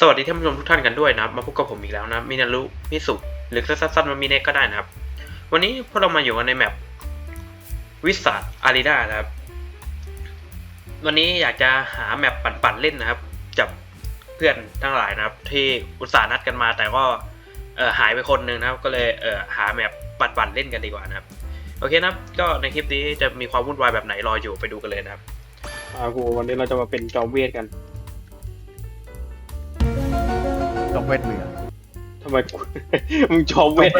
สวัสดีท่านผู้ชมทุกท่านกันด้วยนะครับ มาพบกับผมอีกแล้วนะมินารุมิสุหรือสั้นๆว่ามิเนก็ได้นะครับ วันนี้พวกเรามาอยู่กันในแมปวิสาดอารีนานะครับ วันนี้อยากจะหาแมปปั่นๆเล่นนะครับกับเพื่อนทั้งหลายนะครับ ที่อุตส่าห์นัดกันมา แต่ก็เออหายไปคนหนึ่งนะครับ ก็เลยเออหาแมปปั่นๆเล่นกันดีกว่านะครับ โอเคนะครับ ก็ในคลิปนี้จะมีความวุ่นวายแบบไหนรออยู่ไปดูกันเลยนะครับอ่ากูวันนี้เราจะมาเป็นจอมเวทกัน ต้องเวทเหนือทำไมกู มึงจอมเวท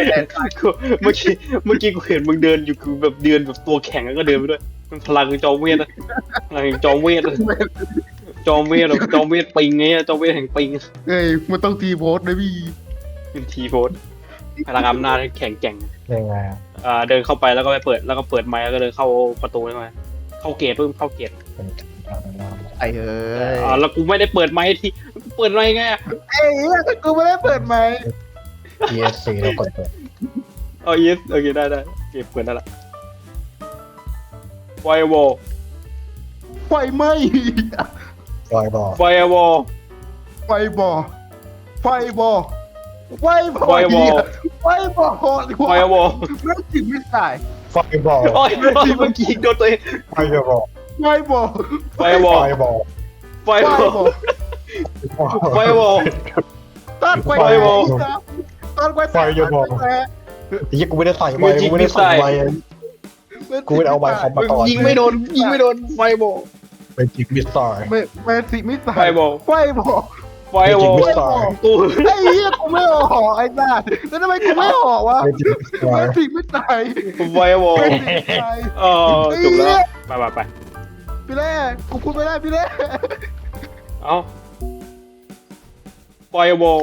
กูเมื่อกี้เมื่อกี้กูเห็นมึงเดินอยู่คือแบบเดินแบบตัวแข็งแล้วก็เดินไปด้วยมันพลังจอมเวทนะพลังจอมเวทอะจอมเวทอะจอมเวทปิงไงอะจอมเวทแห่งปิงเอ้ยมันต้องทีโพสนะพี่เป็นทีโพสพลังอำนาจแข็งแกร่งยังไงอะอ่าเดินเข้าไปแล้วก็ไปเปิดแล้วก็เปิดไมค์แล้วก็เดินเข้าประตูเข้ามาเข้าเกตเพิ่มเข้าเกตเป็นการนำไอ้เอ้ยอ่าแล้วกูไม่ได้เปิดไมค์ที่ เปิดไมค์ไงอะไอ้เหี้ยแต่กูไม่ได้เปิดไหมค์ ESC เรากดเปิดอ๋อ yes โอเคได้ได้โอเคเปิดได้ละไฟวอลไฟไหม้รอยบอกไฟวอลไฟบอไฟบอไฟบอไฟวอลไฟบอไฟวอลไม่จิตไม่ตายไฟบอกโอ้ยโอ้ยเมื่อกี้โดนตัวเองไฟบอกไฟบอไฟวอลไฟบอกไฟไฟวอลบอ ไฟวอลต้านไฟไฟบอต้านไฟไฟอย่าบอก ยี่กูไม่ได้ใส่ไว้กูไม่ได้ใส่ไว้กูไม่ได้เอาไว้คอมมาก่อนยิงไม่โดนยิงไม่โดนไฟวอลเป็นจิกมิสไซล์ไม่ไม่สิไม่ตายไฟบอลไฟบอไฟวอลไม่ใส่กูไอ้เหี้ยกูไม่ห่อไอ้สัสแล้วทำไมกูไม่ห่อวะเป็นจิกมิสไซไม่ล์สิไม่ตายไฟวอลไม่สิไม่ตายเออจบแล้วไปไปไปพี่เล่กูพูดไม่ได้พี่เล่เอา ไฟวอล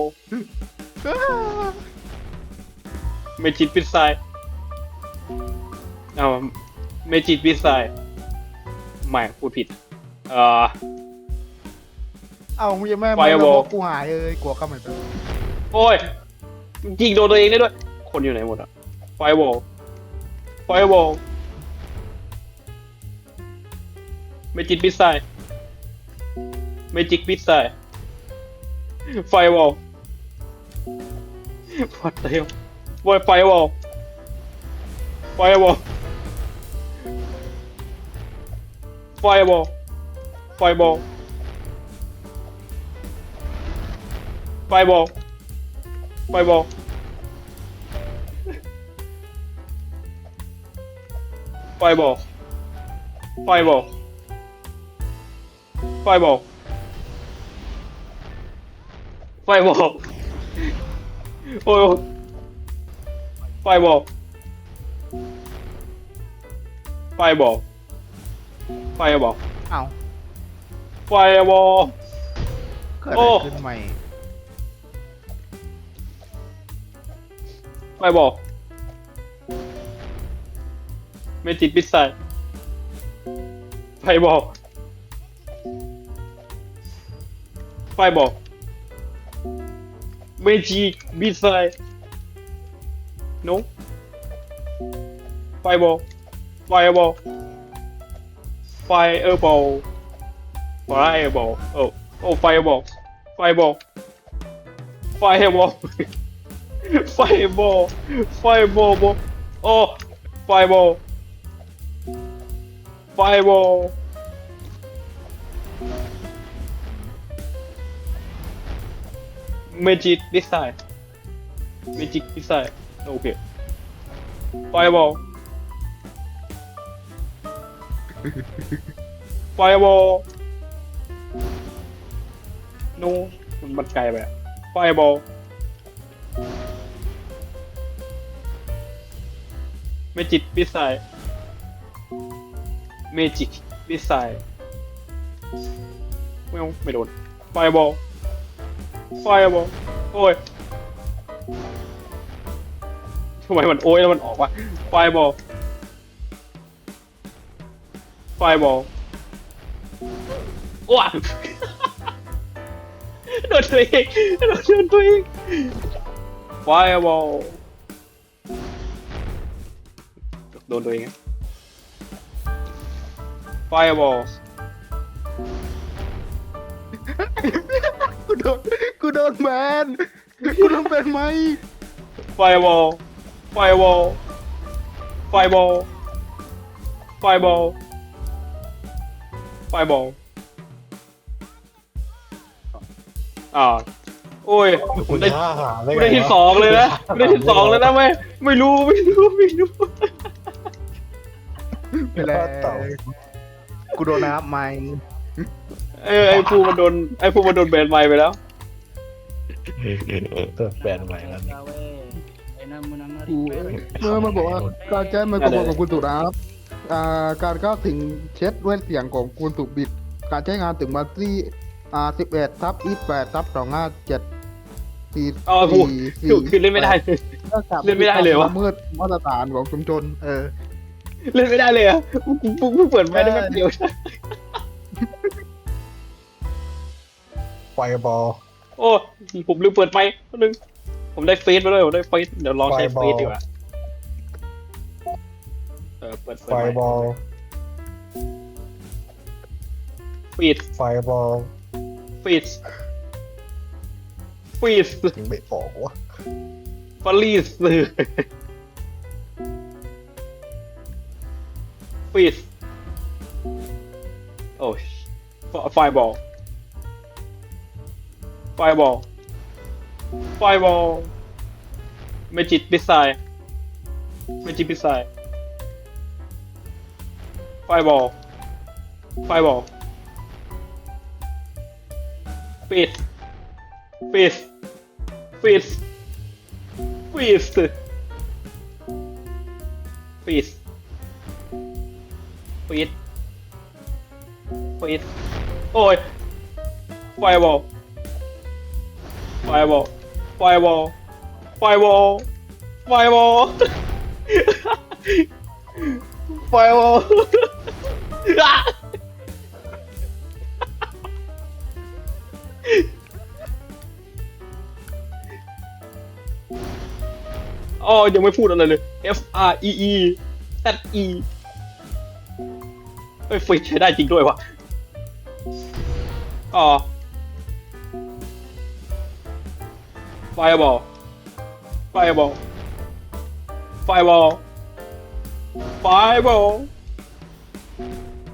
เมจิตปิดไซเอาเมจิตปิดไซไม่พูดผิด เอ่อ เอามึงยังแม่ไฟไม่วอลบอกกูหายเลยกลัวเข้ามาตัวโอ้ยยิงโดนตัวเองได้ด้วย คนอยู่ไหนหมดอะไฟวอลไฟวอลเมจิกปิดไซเมจิกปิดไซไฟวอลวัดเดีย ววไฟวอลไฟวอลไฟวอล ไฟบอลไฟบอลไฟบอลไฟบอลไฟบอลไฟบอลไฟบอลโอ้ยไฟบอลไฟบอลไฟบอลเอาไฟบอลเกิดโอ้อะไรขึ้นใหม่ไฟบอลเมจิกปิดไซไฟบอลไฟบอลเมจิก Veggie, missile. No. Fireball. Fireball. Fireball. Fireball. Oh. Oh, fireball. Fireball. Fireball. fireball. Fireball. Oh. Fireball. Fireball. Magic this side. Magic this side. Okay. Fireball! Fireball! No มันมันไกลไปอะ Fireball! Magic ปิดไซเมจิกปิดไซไม่เอาไม่โดนไฟบอลไฟบอลโอ้ยทำไมมันโอ้ยแล้วมันออกวะไฟบอลไฟบอลว้าโดนตัวเองโดนตัวเองไฟบอลโดนตัวเอง Fireball กู โดนกูโดนแบนกูโดนแบนไหมไฟบอลไฟบอลไฟบอลไฟบอลไฟบอลอ่าโอ้ยกูได้จะหาได้กูไงได้ที่สองเลยนะกูได้ที่สองเลยนะไม่ไม่รู้ไม่รู้ไม่รู้ไปแล้วกูโดนน้ำไหม เออไอ้ผู้มันโดนไอ้ผู้มันโดนแบนไมค์ไปแล้วเติมแบรนด์ใหม่แล้วนี่กูเมื่อมันบอกว่าการใช้ไมโครโฟนของคุณสุนะครับอ่าการเข้าถึงเช็ดเว้นเสียงของคุณสุบิด การใช้งานถึงมาที่อ่าสิบเอ็ดทับยี่แปดทับสองห้าเจ็ดสี่อ๋อพูดสี่คือคือเล่นไม่ได้เลยเล่นไม่ได้เลยวะ มืดมาตรฐานของชุมชน เออ เล่นไม่ได้เลยอะกูกูกูกูเปิดไม่ได้แป๊บเดียว ไฟบอล โอ้ผมลืมเปิดไมค์แป๊บนึง ผมได้เฟซมาด้วยผมได้เฟซเดี๋ยวลองใช้ไฟบอเฟลซดีกว่าเออเปิดไฟบอล ฟีดไฟบอลฟีดฟีดยิงไม่ออกวะฟลีสฟีดโอ้ไฟบอล ไฟบอลไฟบอลเมจิตบิสายเมจิตบิสายไฟบอลไฟบอลปิดปิดปิดปิดปิดปิดปิดโอ้ยไฟบอล Fireball. Fireball. Fireball. Fireball. Fireball. อ๋อยังไม่พูดอะไรเลย F R E E Z E เฮ้ยฟิกใช้ได้จริงด้วยวะอ๋อ Fireball. Fireball. Fireball. Fireball.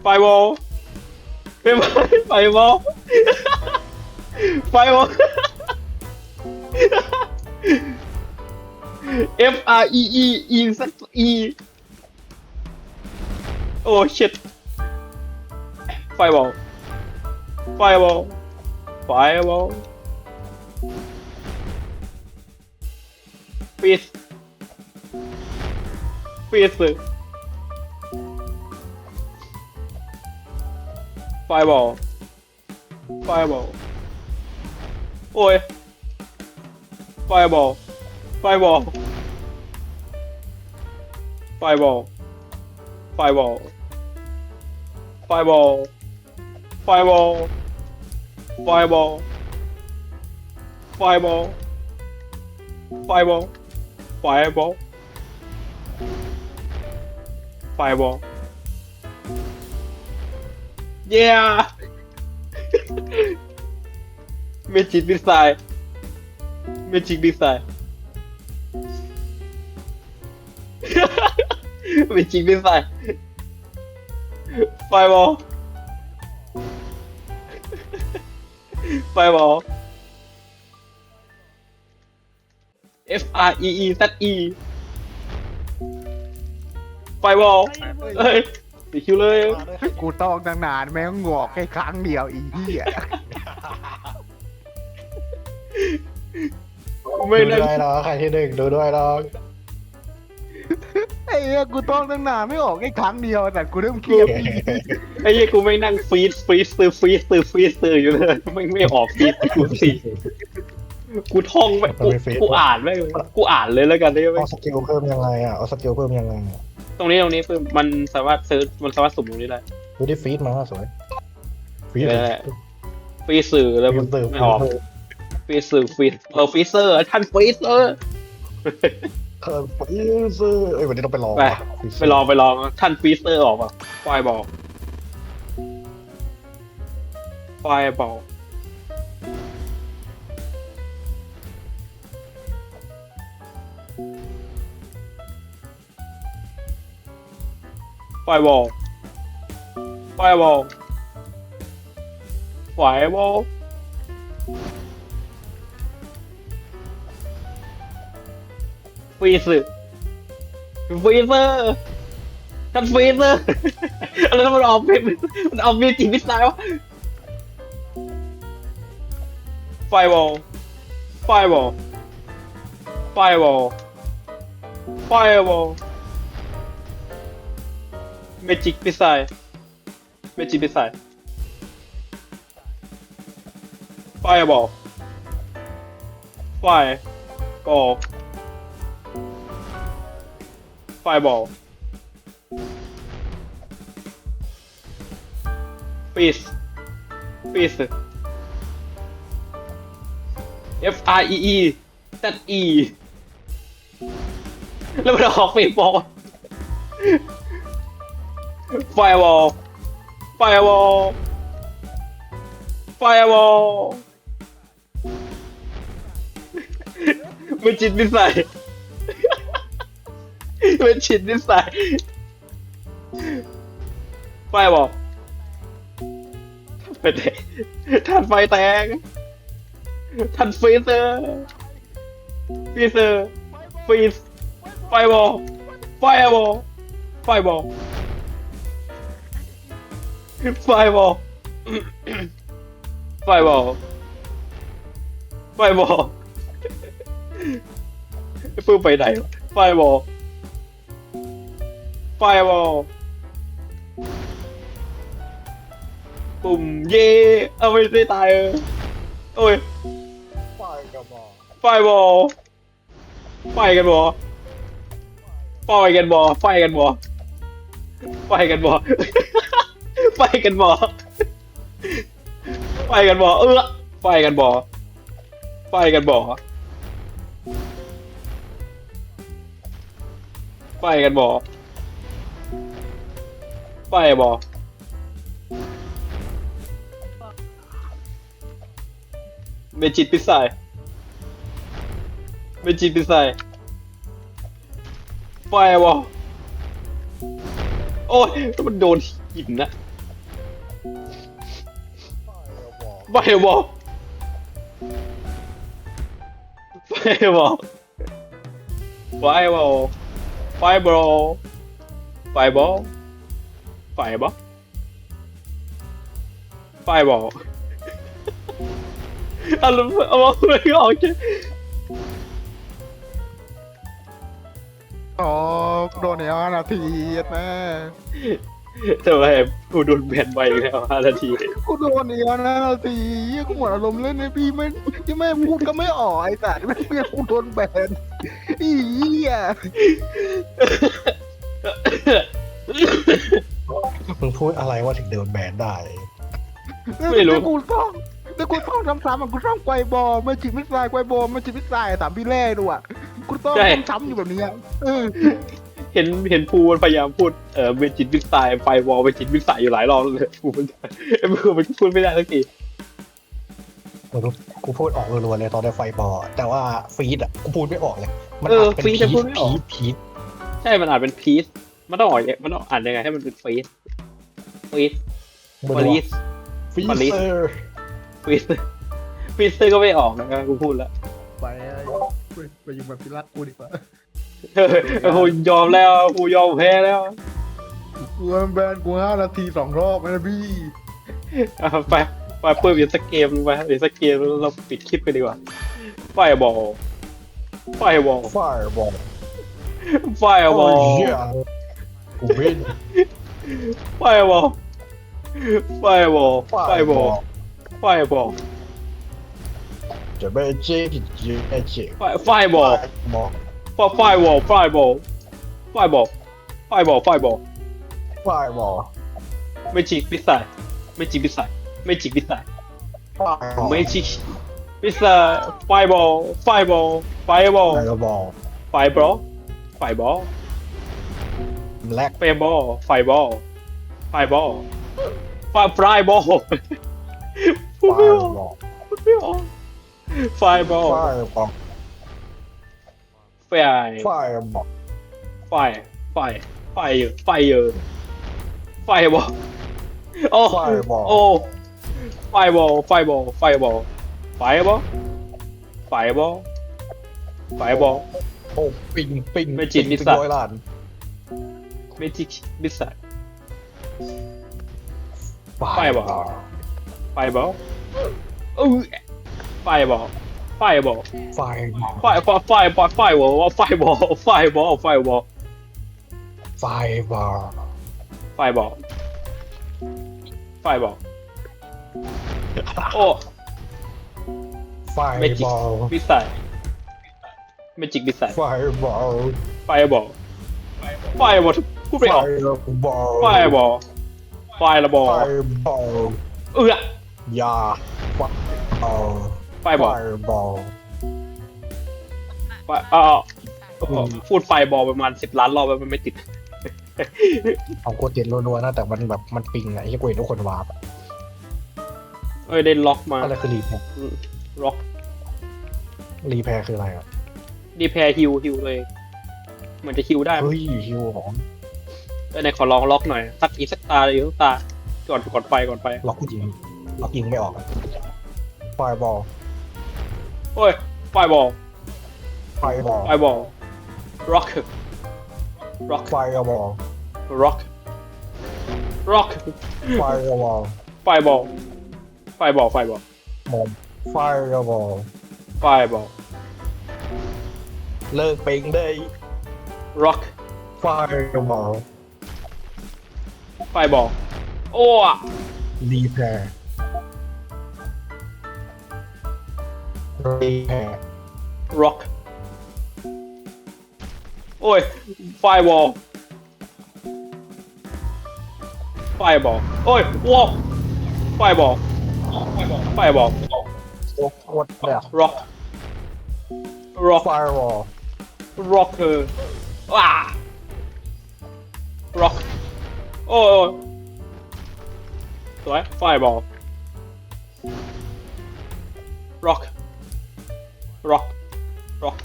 Fireball. Fireball. Fireball. F R E E E E. Oh shit. Fireball. Fireball. Fireball. Fist Fist Fireball Fireball โอ้ย Fireball Fireball Fireball Fireball Fireball Fireball Fireball Fireball Fireball Fireball Fireball Yeah เมจิกดีไซน์เมจิกดีไซน์ไม่จริงไม่ใส่ไฟบอลไฟบอล F R E E Z E ไฟบอลเฮ้ยสีคิวเลย กูต้องตั้งนานแม่งงอกแค่ครั้งเดียวอีเหี้ยไม่ดูได้ด้วยเนาะใครที่หนึ่งดูด้วยเนาะไอ้เหี้ยกูต้องตั้งนานไม่ออกแค่ครั้งเดียวแต่กูเริ่มเครียดไอ้เหี้ยกูไม่นั่งฟรีดฟรีดซื้อฟรีดซื้อฟรีดซื้ออยู่เลยไม่ไม่ออกฟรีดกูสิ กูท่องไปกูกูอ่านไม่กูอ่านเลยแล้วกันได้ไหมเอาสกิลเพิ่มยังไงอะเอาสกิลเพิ่มยังไงอะตรงนี้ตรงนี้คือมันสามารถซื้อมันสามารถสุ่มตรงนี้ได้ดูที่ฟีดมาสวยฟีดเออฟรีสื่อแล้วมันฟีดไม่ออกฟรีสื่อฟรีเออฟรีเซอร์ท่านฟรีเซอร์เออฟีดเอ้ยวันนี้ต้องไปลองไปว่ะไปลองไปลองท่านฟรีเซอร์ออกป่ะไฟบอลไฟบอล ไฟบอลไฟบอลไฟบอลฟรีเซอร์ฟรีเซอร์ท่านฟรีเซอร์อะไแล้ไมมันออกเป็นมันออกมีจีบิสไซวะไฟวอลไฟวอลไฟวอลไฟวอล เมจิกพิซายเมจิกพิซายไฟบอลไฟบอลไฟบอลฟิสฟิส F I E E Z E แล้วมันออกไฟบอล เฟบอล Firewall Firewall Firewall มันจิตนิสัยมันจิตนิสัย Firewall เป็นท่านไฟแตกท่านฟรีเซอร์ฟรีเซอร์ฟรีสไฟบอลไฟบอลไฟบอล ไฟบอลไฟบอลไฟบอลเพิ่งไปไหนวะไฟบอลไฟบอลปุ่มเย่เอาไม่ได้ตายเออโอ้ยไฟกระบอกไฟบอลไฟกันบอไฟกันบอไฟกันบอไฟกันบอ ไฟกันบอไฟกันบอเออไฟกันบอไฟกันบอไฟกันบอไฟบอเมจิตพิซซ่าไม่จิตพิสัยไฟวะโอ้ยมันโดนหินนะ ไฟบอไฟวะไฟวะไฟวะไฟบอลไฟบอลไฟบอลอะไรเอาไม่ออกใช่อ๋อโดนเนี่ยห้านาทีแม่ ทำไมกูโดนแบนไปอีกแล้วห้านาที กูโดนเนี่ยห้านาทีกูหมดอารมณ์เล่นในพี่ไม่ยังไม่พูดก็ไม่ออกไอ้สัตว์ไม่เพียงกูโดนแบนอีเหี้ยมึงพูดอะไรว่าถึงโดนแบนได้ไม่รู้แต่กูต้องแต่กูต้องซ้ำๆอะกูต้องไกวบอลมาจิตวิสัยไกวบอลมาจิตวิสัยสามพี่แรกด้วยกูต้องใช่ซ้ำๆอยู่แบบเนี้ยเออ เห็นเห็นภูมันพยายามพูดเออเป็นจิตวิทยไฟวอลเป็นจิตวิทยอยู่หลายรอบเลยภูมันไอ้ภูมันพูดไม่ได้สักทีมึงกูพูดออกรัวๆเลยตอนในไฟบอลแต่ว่าฟีดอะกูพูดไม่ออกเลย มัเออเป็นฟีดจะพูดไม่ออกพีทพีทใช่มันอ่านเป็นพีซมันต้องอ่านมันต้องอ่านยังไงให้มันเป็นฟีสฟีสมึงฟรีสฟีฟรีสเซอร์ฟีสฟีสก็ไม่ออกนะกูพูดแล้วไปไปอยู่แบบพี่รักกูดีกว่า เออภูยอมแล้วภูยอมแพ้แล้วกูแบนกูห้านาทีสองรอบนะพี่อะไปไปเปิดอีกสักเกมหนึ่งไปอีกสักเกมแล้วเราปิดคลิปกันดีกว่าไฟบอลไฟบอลไฟบอลไฟบอลเหี้ยกูเว้น Fireball Fireball ไฟ Fireball Fireball จะไม่เจ๊กิเจ๊ไม่เจ๊ Fi- Fireball บอล Fi- Fireball Fireball Fireball Fireball Fireball ไฟบอลไม่จิกพิซซ่าไม่จิกพิซซ่าไม่จิกพิซซ่าไฟบอลไม่จิกพิซซ่า Fireball Fireball Fireball ไฟบอล Fireball Fireball แลก Fireball Fireball Fireball Fi- Fireball พูดไฟไม่ออกบอลพูดไม่ออก Fireball ไฟบอลไฟไฟบอกไฟไฟไฟเยอะไฟเยอะไฟบอลโอ้ไฟบอกโอ้ไฟบอลไฟบอล ไฟบอลไฟบอลไฟบอลไฟบอลโอ้ปิงปิงไม่จิตมิปิงสัตว์ร้อยล้านเมจิกบิสซัตไฟไฟบอกไฟบอลเออไฟบอลไฟบอลไฟบอกไฟไฟไฟไฟไฟบอลไฟบอลไฟบอลไฟบอลไฟบอกไฟบอลไฟบอลโอ้ไฟไม่จิบกอลบิสซัตเมจิกบิสซัตไฟบอลไฟบอลไฟบอลพูดไฟไม่ออกบอลไฟบอลไฟระบอลไฟบอลเอื้อยา ไฟบอลไฟบอลบอลไฟเอ่อพูดไฟบอลประมาณสิบล้านรอบแล้วมันไม่ติดของกูติดรัวๆนะแต่มันแบบมันปิงอะไอ้กูเห็นทุกคนวาร์ปอะเอ้ยได้ล็อกมาอะไรคือรีแพร์ล็อกรีแพร์คืออะไรอะดีแพร์ฮิวฮิวเลยเหมันจะฮิวได้เฮ้ยฮิวของเอ้ยไหนขอลองล็อกหน่อยสักอีกสักตาเลยสักตาก่อนก่อนไปก่อนไปล็อกยิงล็อกยิงไม่ออกอะไฟบอล โอ้ยไฟบอลไฟบอลไฟบอลร็อกร็อกไฟบอลร็อกร็อกไฟบอลไฟบอลไฟบอลไฟบอลมอมไฟบอลไฟบอลเลิกปิงได้ร็อกไฟบอลไฟบอลโอ้อะรีแพร์ รีแพร์ร็อกโอ้ยไฟบอลไฟบอลโอ้ยวอลไฟบอลไฟบอลโอ้โคตรแบบร็อกร็อกไฟบอลร็อกเกอร์ว้าร็อกโอ้ยสวยไฟ rock, rock,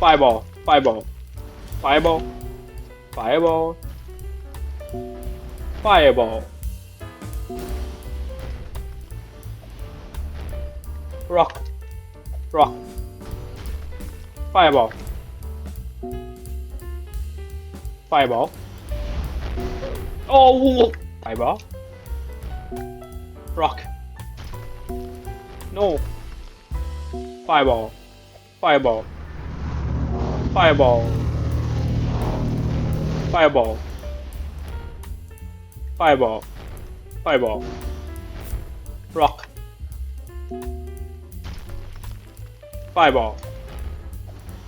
fireball, fireball, fireball, fireball, fireball, rock, rock, fireball, fireball, oh, fireball, rock, no. Fireball. Fireball. Fireball. Fireball. Fireball. Fireball. Rock. Fireball.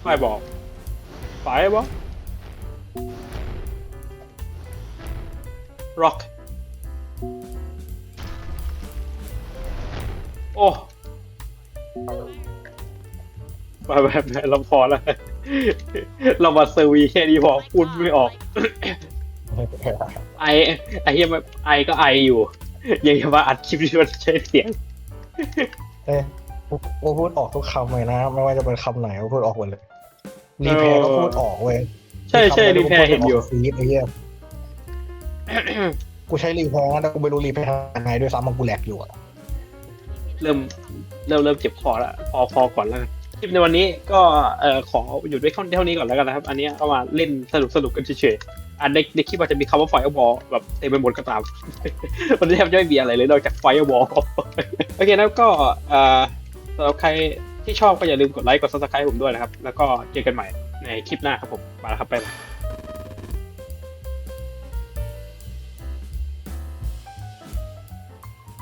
Fireball. Fireball. Rock. โอ้ มาแบบนั้นเราพอแล้วเรามาเซอร์วีแค่นี้พอพูดไม่ออก ไอไอเฮียมันไอก็ไออยู่ ยังจะมาอัดคลิปที่มันใช้เสียงเอ้ยกูพูดออกทุกคำเลยนะ ไม่ว่าจะเป็นคำไหนกูพูดออกหมดเลยรีแพร์ก็พูดออกเว้ยใช่ใช่รีแพร์เห็นอยู่ฟีดไอ้เหี้ยกูใช้รีแพร์นะแต่กูไม่รู้รีแพร์ยังไงด้วยซ้ำมันกูแหลกอยู่อะเริ่มเริ่มเริ่มเจ็บคอแล้วพอพอก่อนแล้วกัน คลิปในวันนี้ก็เอ่อขอหยุดไว้เท่านี้ก่อนแล้วกันนะครับ อันนี้ก็มาเล่นสนุกสนุกกันเฉยๆอันในในคลิปอาจจะมีคำว่าไฟบอลแบบเต็มไปหมดก็ตามวันแทบจะไม่มีอะไรเลยนอกจากไฟบอลโอเคแล้วก็เอ่อสำหรับใครที่ชอบก็อย่าลืมกดไลค์กดซับสไครต์ผมด้วยนะครับ แล้วก็เจอกันใหม่ในคลิปหน้าครับผมมาแล้วครับไป